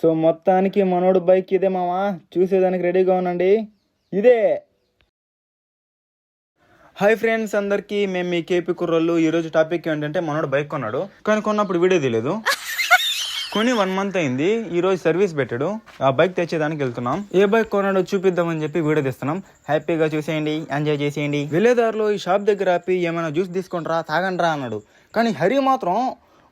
So మొత్తానికి మనోడు bike ఇదే మామా చూసేదానికి రెడీగా ఉండండి. ఇదే. హాయ్ ఫ్రెండ్స్ అందరికీ మేము మీ కేపీ కుర్రోళ్ళు. ఈరోజు టాపిక్ ఏంటంటే మనోడు బైక్ కొన్నాడు. కానీ కొన్నప్పుడు వీడియో తెలియదు కొని వన్ మంత్ అయింది. ఈ రోజు సర్వీస్ పెట్టాడు. ఆ బైక్ తెచ్చేదానికి వెళ్తున్నాం. ఏ బైక్ కొన్నాడో చూపిద్దామని చెప్పి వీడియో తీస్తున్నాం. హ్యాపీగా చూసేయండి. ఎంజాయ్ చేసేయండి. వెళ్ళేదారిలో ఈ షాప్ దగ్గర ఆపి ఏమైనా జ్యూస్ తీసుకుంటారా తాగండిరా అన్నాడు. కానీ హరి మాత్రం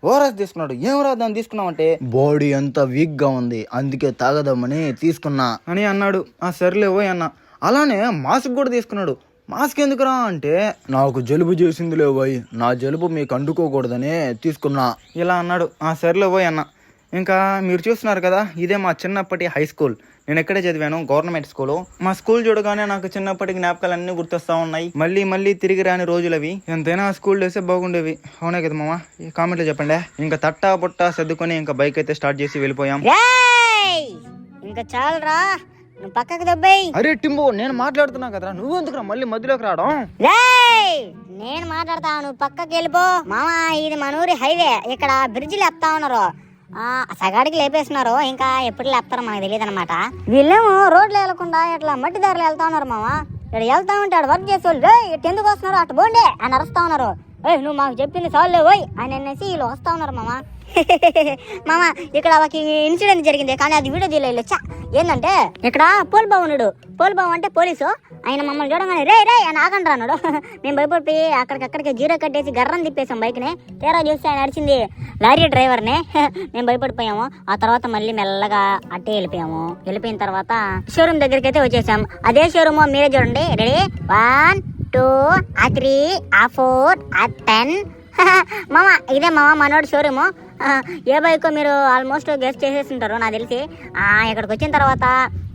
ఓఆర్ఎస్ తీసుకున్నాడు. ఏమరా దాన్ని తీసుకున్నామంటే బాడీ అంతా వీక్గా ఉంది. అందుకే తాగదామని తీసుకున్నా. అని అన్నాడు. ఆ సర్లే ఓయ్ అన్న. అలానే మాస్క్ కూడా తీసుకున్నాడు. మాస్క్ ఎందుకురా అంటే నాకు జలుబు చేసిందిలే పోయి నా జలుబు మీకు అంటుకోకూడదని తీసుకున్నా. ఇలా అన్నాడు. ఆ సర్లే పోయి అన్న. ఇంకా మీరు చూస్తున్నారు కదా ఇదే మా చిన్నప్పటి హై స్కూల్. నేను ఎక్కడే చదివాను? Government school. మా స్కూల్ చూడగానే నాకు చిన్నప్పటి జ్ఞాపకాలు అన్ని గుర్తొస్తా ఉన్నాయి. మళ్ళీ మళ్ళీ తిరిగి రాని రోజులు అవి ఎంతైనా ఆ స్కూల్ డేసే బాగుండేవి. అవునే కదా మామ? ఈ కామెంట్లో చెప్పండి. ఇంకా తట్టా పుట్టా సర్దుకొని ఇంకా బైక్ అయితే స్టార్ట్ చేసి వెళ్ళిపోయాం. ఇంకా చాలరా. నువ్వు పక్కకు దొబ్బేయ్. అరే టింబు నేను మాట్లాడుతున్నా కదరా. నువ్వు ఎందుకురా మళ్ళీ మధ్యలోకి రావడం? నేను మాట్లాడతా నువ్వు పక్కకి వెళ్ళిపో. మామ ఇది మన ఊరి హైవే. ఇక్కడ బ్రిడ్జ్ లేపుతా ఉన్నారు. సగాడికి లేపేస్తున్నారు ఇంకా ఎప్పుడు లేపుతారో మనకు తెలియదు అనమాట వీళ్ళేమో రోడ్లు వెళ్ళకుండా ఇట్లా మట్టి దారిలో వెళ్తా ఉన్నారు మామ ఇక్కడ వెళ్తా ఉంటే ఆడ వర్క్ చేసే వాళ్ళు ఇటు ఎందుకు వస్తున్నారు? అటు బోండే అని అరుస్తా ఉన్నారు. ఏయ్ నువ్వు మాకు చెప్పింది చాలులే పోయ్ అని అనేసి వీళ్ళు వస్తా ఉన్నారు మామ. మామ ఇక్కడ ఒక ఇన్సిడెంట్ జరిగింది కానీ అది వీడియో తీయలేదు చా ఏంటంటే ఇక్కడ పోల్ బాబు ఉన్నాడు. పోల్ బాబు అంటే పోలీసు. ఆయన మమ్మల్ని చూడగానే రే రే అని ఆగండి అన్నాడు. మేము భయపడిపోయి అక్కడికక్కడికి జీరో కట్టేసి గర్రం తిప్పేసాం బైక్ని. తీరా చూస్తే ఆయన నడిచింది లారీ డ్రైవర్ని. మేము భయపడిపోయాము. ఆ తర్వాత మళ్ళీ మెల్లగా అట్టే వెళ్ళిపోయాము. వెళ్ళిపోయిన తర్వాత షోరూమ్ దగ్గరికి అయితే వచ్చేసాం. అదే షోరూమ్ మీరే చూడండి. Ready? One two uh three uh four uh ten. మామ ఇదే మామ మనోడు షోరూము ఏ బైక్ మీరు ఆల్మోస్ట్ గెస్ట్ చేసేసి ఉంటారు నాకు తెలిసి. ఆ, ఇక్కడికి వచ్చిన తర్వాత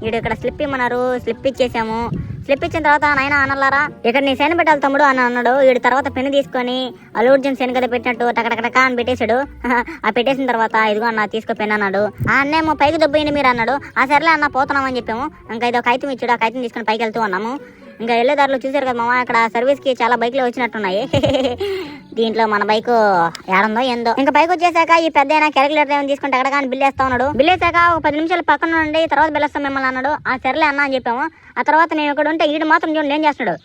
వీడు ఇక్కడ స్లిప్ ఇమ్మన్నారు స్లిప్ ఇచ్చేసాము. స్లిప్ ఇచ్చిన తర్వాత నాయన అనలారా ఇక్కడ నీ శని పెట్టాలి తమ్ముడు అని అన్నాడు. వీడి తర్వాత పెన్ను తీసుకొని అల్లుర్జున్ శని కదా పెట్టినట్టు టకటకటక అని పెట్టేశాడు. ఆ పెట్టేసిన తర్వాత ఇదిగో అన్న తీసుకో పెన్ అన్నాడు. ఆ అన్నేమో పైకి దొబ్బయింది మీరు అన్నాడు. ఆ సర్లే అన్న పోతున్నామని చెప్పాము. ఇంకా ఇది ఒక ఇచ్చాడు ఆ కైతం తీసుకొని పైకి వెళ్తూ ఉన్నాము. ఇంకా వెళ్ళే దారిలో చూశారు కదా మామ అక్కడ సర్వీస్కి చాలా బైక్లు వచ్చినట్టున్నాయి. దీంట్లో మన బైక్ ఏడందో ఏందో. ఇంకా బైక్ వచ్చేసాక ఈ పెద్ద క్యాలిక్యులేటర్ ఏమైనా తీసుకుంటే ఎక్కడ కానీ బిల్ వేస్తా ఉన్నాడు. బిల్ వేసాక ఒక పది నిమిషాలు పక్కన ఉండి తర్వాత బిల్ వేస్తాం మిమ్మల్ని అన్నాడు. ఆ సర్లే అన్న అని చెప్పాము. ఆ తర్వాత నేను ఇక్కడ ఉంటే ఈడు మాత్రం చూడండి ఏం చేస్తున్నాడు?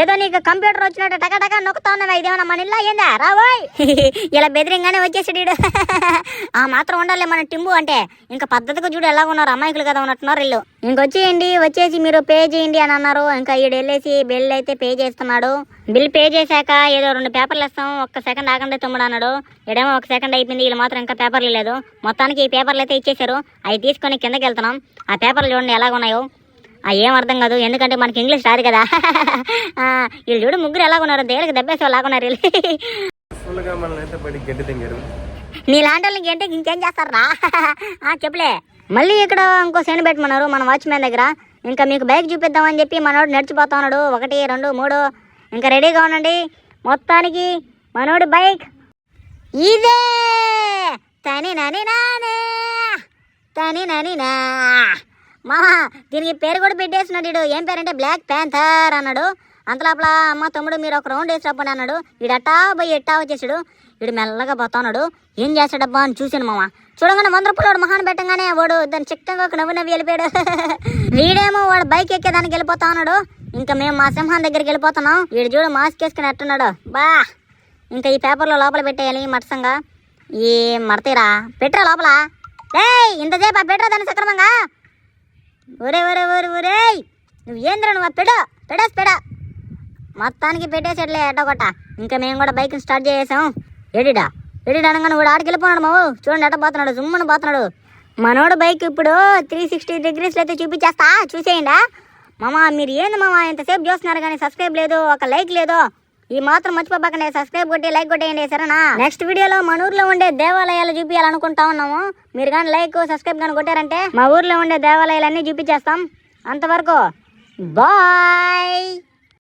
ఏదో నీకు కంప్యూటర్ వచ్చినట్టు టక టక నొక్కుతా ఉన్నావా? ఇదేమన్నా మన ఇల్లా? ఏందా? రాబోయ్ ఇలా బెదిరింగానే వచ్చేసాడు ఆ మాత్రం ఉండాలి మన టింబు అంటే. ఇంకా పద్ధతిగా చూడు ఎలా ఉన్నారు అమాయకులు కదా ఉన్నట్టున్నారు వీళ్ళు. ఇంకొచ్చేయండి వచ్చేసి మీరు పే చేయండి అని అన్నారు. ఇంకా ఈడు వెళ్ళేసి బిల్ అయితే పే చేస్తున్నాడు. బిల్ పే చేశాక ఏదో రెండు పేపర్లు ఇస్తాం ఒక్క సెకండ్ ఆగండి తమ్ముడు అన్నాడు. ఈడేమో ఒక సెకండ్ అయిపోయింది. వీళ్ళు మాత్రం ఇంకా పేపర్లు లేదు. మొత్తానికి ఈ పేపర్లు అయితే ఇచ్చేశారు. అవి తీసుకొని కిందకి వెళ్తున్నాం. ఆ పేపర్లు చూడండి ఎలాగ ఉన్నాయో ఏం అర్థం కాదు. ఎందుకంటే మనకి ఇంగ్లీష్ రాదు కదా. వీళ్ళు చూడు ముగ్గురు ఎలాగున్నారు దేనికి దెబ్బేసే లాగున్నారు వీళ్ళు. ఫుల్గా మనల్ని అయితే బయటికి గడ్డి తింగారు. నీ లాంటి వాళ్ళకి ఏంటి ఇంకేం చేస్తారా? చెప్పులే. మళ్ళీ ఇక్కడ ఇంకో శని పెట్టమన్నారు మన వాచ్మ్యాన్ దగ్గర. ఇంకా మీకు బైక్ చూపిద్దామని చెప్పి మనోడు నడిచిపోతా ఉన్నాడు. ఒకటి రెండు మూడు. ఇంకా రెడీగా ఉండండి. మొత్తానికి మనోడి బైక్ ఇదే! తని నని నానే తని నని నా మామ దీనికి పేరు కూడా పెట్టేసినాడు ఏం పేరంటే బ్లాక్ ప్యాంథర్ అన్నాడు. అంతలోపల అమ్మ తమ్ముడు మీరు ఒక రౌండ్ వేసి అన్నాడు. వీడు అట్టా పోయి ఎట్టా వచ్చేసాడు. వీడు మెల్లగా పోతున్నాడు ఏం చేస్తాడబ్బా అని చూసాను మామ. చూడగానే వంద రూపాయలు మహాన్ పెట్టగానే వాడు దాన్ని చిక్కగా ఒక నవ్వు నవ్వి వెళ్ళిపోయాడు. వీడేమో వాడు బైక్ ఎక్కేదానికి వెళ్ళిపోతా ఉన్నాడు. ఇంకా మేము మా సింహాన్ దగ్గరికి వెళ్ళిపోతున్నాం. వీడు చూడు మాస్క్ వేసుకుని అట్టున్నాడు బా! ఇంకా ఈ పేపర్లో లోపల పెట్టేయాలి మటసంగా ఈ మడతీరా పెట్టరా లోపల. ఏయ్! ఇంతసేపు ఆ పెట్టరా దాన్ని సక్రమంగా? ఒరే ఒరే ఒరే ఒరే! నువ్వు ఏంద్రా నువ్వు పెడ? పెడేసి పెడ! మొత్తానికి పెట్టేసేట్లే ఎట్టగొట్ట ఇంకా మేము కూడా బైక్ స్టార్ట్ చేసేసాం ఎడిడా ఎడిడా అనగానే వాడు ఆడికి వెళ్ళిపోన్నాడు మావు. చూడండి ఎట్ట పోతున్నాడు జుమ్మని పోతున్నాడు. మనోడు బైక్ ఇప్పుడు త్రీ సిక్స్టీ డిగ్రీస్లో అయితే చూపించేస్తా. చూసేయండా? మామ మీరు ఏంది మామ ఇంతసేపు చూస్తున్నారు కానీ సబ్స్క్రైబ్ లేదు ఒక లైక్ లేదు. ఈ మాత్రం మర్చిపోబాకండి. సబ్స్క్రైబ్ కొట్టి లైక్ కొట్టేయండి సరేనా? నెక్స్ట్ వీడియోలో మన ఊర్లో ఉండే దేవాలయాలు చూపించాలనుకుంటా ఉన్నాము. మీరు కానీ లైక్ సబ్స్క్రైబ్ కానీ కొట్టారంటే మా ఊర్లో ఉండే దేవాలయాలన్నీ చూపించేస్తాం. అంతవరకు బాయ్!